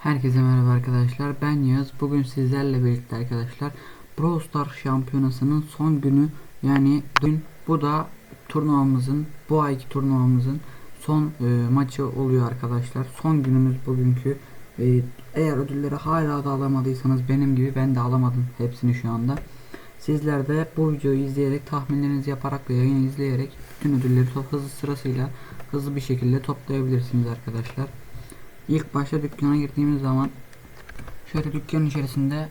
Herkese merhaba arkadaşlar. Ben Yağız. Bugün sizlerle birlikte arkadaşlar Brawl Stars şampiyonasının son günü yani dün bu da turnuvamızın bu ayki turnuvamızın son e, maçı oluyor arkadaşlar. Son günümüz bugünkü. E, eğer ödülleri hala da alamadıysanız benim gibi ben de alamadım hepsini şu anda. Sizler de bu videoyu izleyerek tahminlerinizi yaparak ve yayını izleyerek bütün ödülleri top hızlı sırasıyla hızlı bir şekilde toplayabilirsiniz arkadaşlar. İlk başta dükkana girdiğimiz zaman şöyle dükkanın içerisinde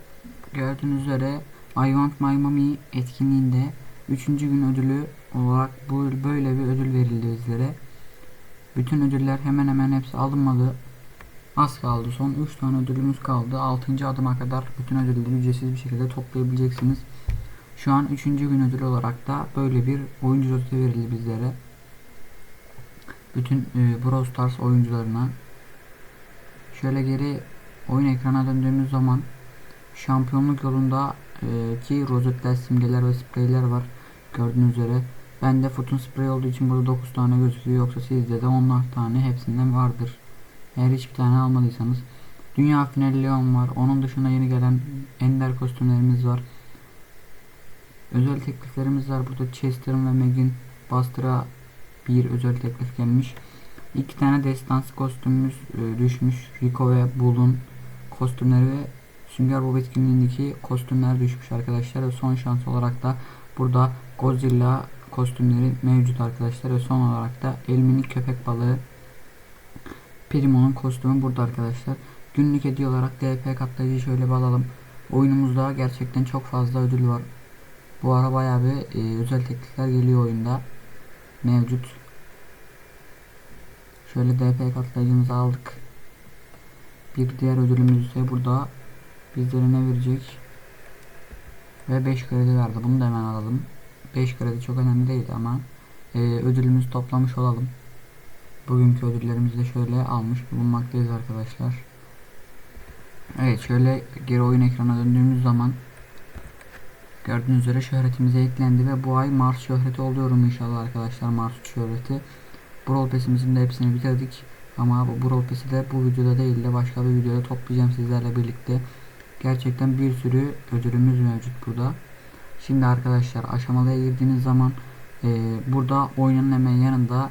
gördüğünüz üzere I Want My Mommy etkinliğinde 3. gün ödülü olarak bu böyle bir ödül verildi bizlere. Bütün ödüller hemen hemen hepsi alınmadı. Az kaldı. Son 3 tane ödülümüz kaldı. 6. adıma kadar bütün ödülleri ücretsiz bir şekilde toplayabileceksiniz. Şu an 3. gün ödülü olarak da böyle bir oyuncu ödülü verildi bizlere. Bütün e, Brawl Stars oyuncularına Şöyle geri oyun ekrana döndüğümüz zaman şampiyonluk yolunda e, ki rozetler, simgeler ve spreyler var. Gördüğünüz üzere. Bende Foot'un sprey olduğu için burada 9 tane gözüküyor. Yoksa sizde de 10'lar tane hepsinden vardır. Eğer hiçbir tane almadıysanız. Dünya finali Leon var. Onun dışında yeni gelen ender kostümlerimiz var. Özel tekliflerimiz var. Burada Chester'ın ve Meg'in Buster'a bir özel teklif gelmiş. İki tane destansı kostümümüz e, düşmüş. Rico ve Bull'un kostümleri ve Sünger Bob etkinliğindeki kostümler düşmüş arkadaşlar. Ve son şans olarak da burada Godzilla kostümleri mevcut arkadaşlar. Ve son olarak da Elmini köpek balığı Primo'nun kostümü burada arkadaşlar. Günlük hediye olarak DP katlayıcı şöyle bir alalım. Oyunumuzda gerçekten çok fazla ödül var. Bu ara bayağı bir e, özel teklifler geliyor oyunda. Mevcut. Şöyle DP katlayıcımızı aldık. Bir diğer ödülümüz ise burada bizlere ne verecek? Ve 5 kredi verdi. Bunu da hemen alalım. 5 kredi çok önemli değil ama e, ödülümüzü toplamış olalım. Bugünkü ödüllerimizi de şöyle almış bulunmaktayız arkadaşlar. Evet şöyle geri oyun ekrana döndüğümüz zaman gördüğünüz üzere şöhretimize eklendi ve bu ay Mars şöhreti oluyorum inşallah arkadaşlar Mars şöhreti. Brawl Pass'imizin de hepsini bitirdik. Ama bu Brawl Pass'i de bu videoda değil de başka bir videoda toplayacağım sizlerle birlikte. Gerçekten bir sürü ödülümüz mevcut burada. Şimdi arkadaşlar aşamalıya girdiğiniz zaman e, burada oyunun hemen yanında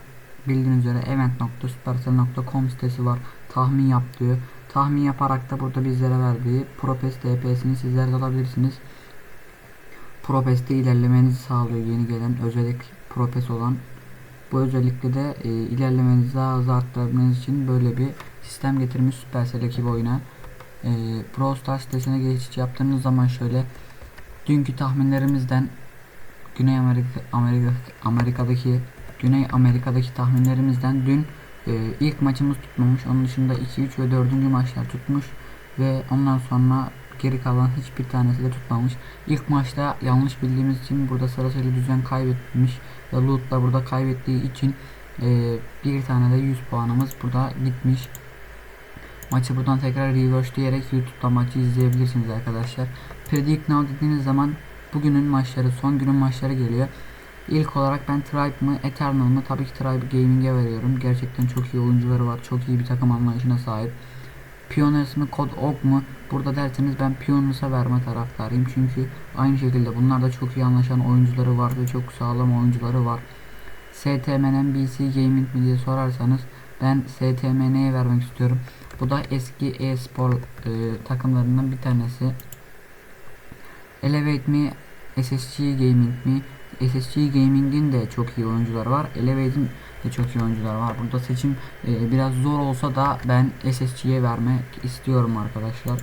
bildiğiniz üzere event.supercell.com sitesi var. Tahmin yap diyor. Tahmin yaparak da burada bizlere verdiği ProPass DPS'ini sizler de alabilirsiniz. ProPass'te ilerlemenizi sağlıyor yeni gelen özellik ProPass olan bu özellikle de e, ilerlemenizi daha hızlı arttırabilmeniz için böyle bir sistem getirmiş Supercell ekibi oyuna. E, Pro Stars sitesine geçiş yaptığınız zaman şöyle dünkü tahminlerimizden Güney Amerika, Amerika Amerika'daki Güney Amerika'daki tahminlerimizden dün e, ilk maçımız tutmamış. Onun dışında 2, 3 ve 4. maçlar tutmuş ve ondan sonra geri kalan hiçbir tanesi de tutmamış. İlk maçta yanlış bildiğimiz için burada sırasıyla düzen kaybetmiş ve Loot da burada kaybettiği için e, bir tane de 100 puanımız burada gitmiş. Maçı buradan tekrar reverse diyerek YouTube'da maçı izleyebilirsiniz arkadaşlar. Predict Now dediğiniz zaman bugünün maçları, son günün maçları geliyor. İlk olarak ben Tribe mı, Eternal mı? Tabii ki Tribe Gaming'e veriyorum. Gerçekten çok iyi oyuncuları var. Çok iyi bir takım anlayışına sahip. Pioneers mi, Code Oak mu? Burada derseniz ben Pioneers'a verme taraftarıyım. Çünkü aynı şekilde bunlar da çok iyi anlaşan oyuncuları var ve çok sağlam oyuncuları var. STM'nin BC Gaming mi diye sorarsanız ben STMN'ye vermek istiyorum. Bu da eski e-spor e, takımlarından bir tanesi. Elevate mi, SSG Gaming mi? SSG Gaming'in de çok iyi oyuncuları var. Elevate'in de çok iyi oyuncular var. Burada seçim e, biraz zor olsa da ben SSG'ye vermek istiyorum arkadaşlar.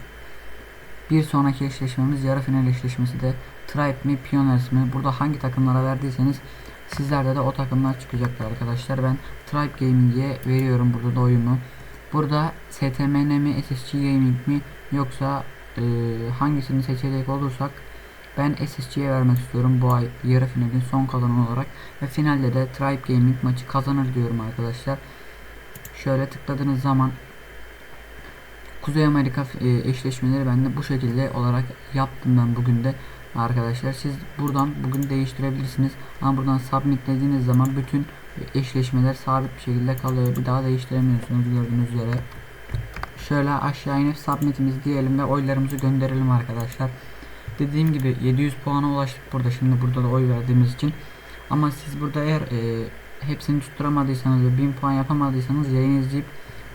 Bir sonraki eşleşmemiz yarı final eşleşmesi de Tribe mi Pioneers mi? Burada hangi takımlara verdiyseniz sizlerde de o takımlar çıkacaktır arkadaşlar. Ben Tribe Gaming'e veriyorum burada da oyunu. Burada STMN mi SSG Gaming mi yoksa e, hangisini seçecek olursak ben SSG'ye vermek istiyorum bu ay yarı finalin son kazanan olarak ve finalde de Tribe Gaming maçı kazanır diyorum arkadaşlar. Şöyle tıkladığınız zaman Kuzey Amerika e, eşleşmeleri ben de bu şekilde olarak yaptım ben bugün de arkadaşlar. Siz buradan bugün değiştirebilirsiniz. Ama buradan submit dediğiniz zaman bütün eşleşmeler sabit bir şekilde kalıyor. Bir daha değiştiremiyorsunuz gördüğünüz üzere. şöyle aşağı inip submitimizi diyelim ve oylarımızı gönderelim arkadaşlar. Dediğim gibi 700 puana ulaştık burada şimdi burada da oy verdiğimiz için. Ama siz burada eğer e, hepsini tutturamadıysanız ve 1000 puan yapamadıysanız yayın izleyip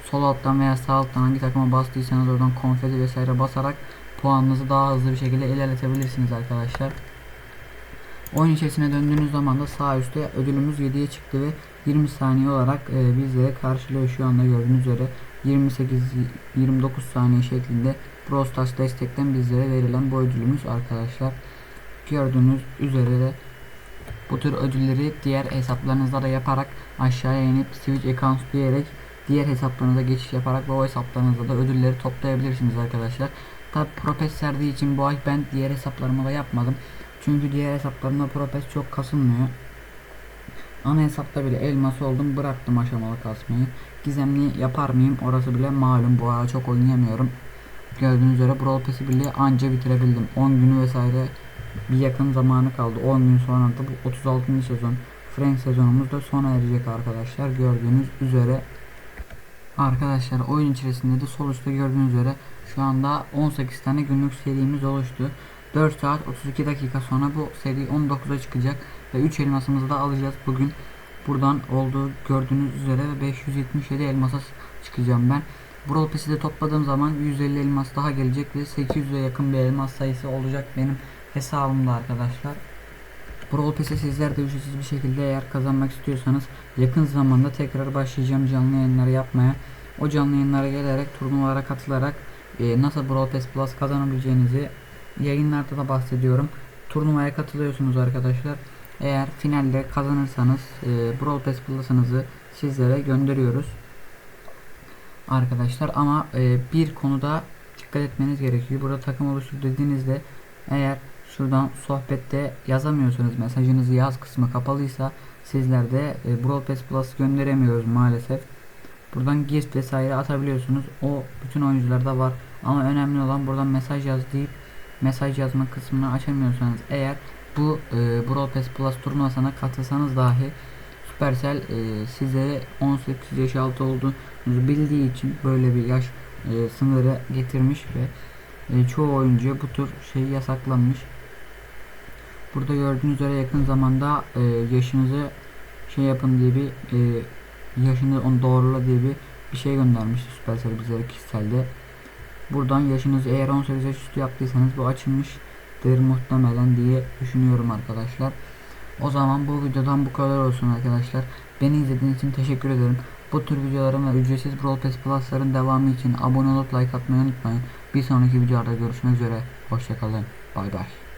sol alttan veya sağ alttan hangi takıma bastıysanız oradan konfeti vesaire basarak puanınızı daha hızlı bir şekilde ilerletebilirsiniz arkadaşlar. Oyun içerisine döndüğünüz zaman da sağ üstte ödülümüz 7'ye çıktı ve 20 saniye olarak e, bizlere karşılıyor şu anda gördüğünüz üzere 28 29 saniye şeklinde Brawl Stars destekten bizlere verilen bu ödülümüz arkadaşlar. Gördüğünüz üzere de bu tür ödülleri diğer hesaplarınızda da yaparak aşağıya inip Switch account diyerek diğer hesaplarınıza geçiş yaparak ve o hesaplarınızda da ödülleri toplayabilirsiniz arkadaşlar. Tabi Propes serdiği için bu ay ben diğer hesaplarıma da yapmadım. Çünkü diğer hesaplarımda Propes çok kasılmıyor. Ana hesapta bile elması oldum bıraktım aşamalı kasmayı. Gizemli yapar mıyım orası bile malum bu ara çok oynayamıyorum. Gördüğünüz üzere Brawl Pass'i bile anca bitirebildim. 10 günü vesaire bir yakın zamanı kaldı. 10 gün sonra da bu 36. sezon Frank sezonumuz da sona erecek arkadaşlar. Gördüğünüz üzere Arkadaşlar oyun içerisinde de sol üstte gördüğünüz üzere şu anda 18 tane günlük serimiz oluştu. 4 saat 32 dakika sonra bu seri 19'a çıkacak ve 3 elmasımızı da alacağız bugün. Buradan olduğu gördüğünüz üzere 577 elmasa çıkacağım ben. Brawl Pass'i de topladığım zaman 150 elmas daha gelecek ve 800'e yakın bir elmas sayısı olacak benim hesabımda arkadaşlar. Brawl Pass'e sizler de ücretsiz bir şekilde eğer kazanmak istiyorsanız yakın zamanda tekrar başlayacağım canlı yayınları yapmaya. O canlı yayınlara gelerek turnuvalara katılarak e, nasıl Brawl Pass Plus kazanabileceğinizi yayınlarda da bahsediyorum. Turnuvaya katılıyorsunuz arkadaşlar. Eğer finalde kazanırsanız e, Brawl Pass Plus'ınızı sizlere gönderiyoruz. Arkadaşlar ama e, bir konuda dikkat etmeniz gerekiyor. Burada takım oluştur dediğinizde eğer şuradan sohbette yazamıyorsanız mesajınızı yaz kısmı kapalıysa sizlerde e, Brawl Pass Plus gönderemiyoruz maalesef. Buradan gift vesaire atabiliyorsunuz. O bütün oyuncularda var. Ama önemli olan buradan mesaj yaz deyip mesaj yazma kısmını açamıyorsanız eğer bu e, Brawl Pass Plus turnuvasına katılsanız dahi Supercell e, size 18 yaş altı olduğunuzu bildiği için böyle bir yaş e, sınırı getirmiş ve e, çoğu oyuncuya bu tür şey yasaklanmış. Burada gördüğünüz üzere yakın zamanda e, yaşınızı şey yapın diye bir e, yaşını onu doğrula diye bir bir şey göndermişti Supercell bizlere kişiselde. Buradan yaşınızı eğer 18 yaş üstü yaptıysanız bu açılmıştır muhtemelen diye düşünüyorum arkadaşlar. O zaman bu videodan bu kadar olsun arkadaşlar. Beni izlediğiniz için teşekkür ederim. Bu tür videoların ve ücretsiz Brawl Pass Plus'ların devamı için abone olup like atmayı unutmayın. Bir sonraki videoda görüşmek üzere. Hoşçakalın. Bay bay.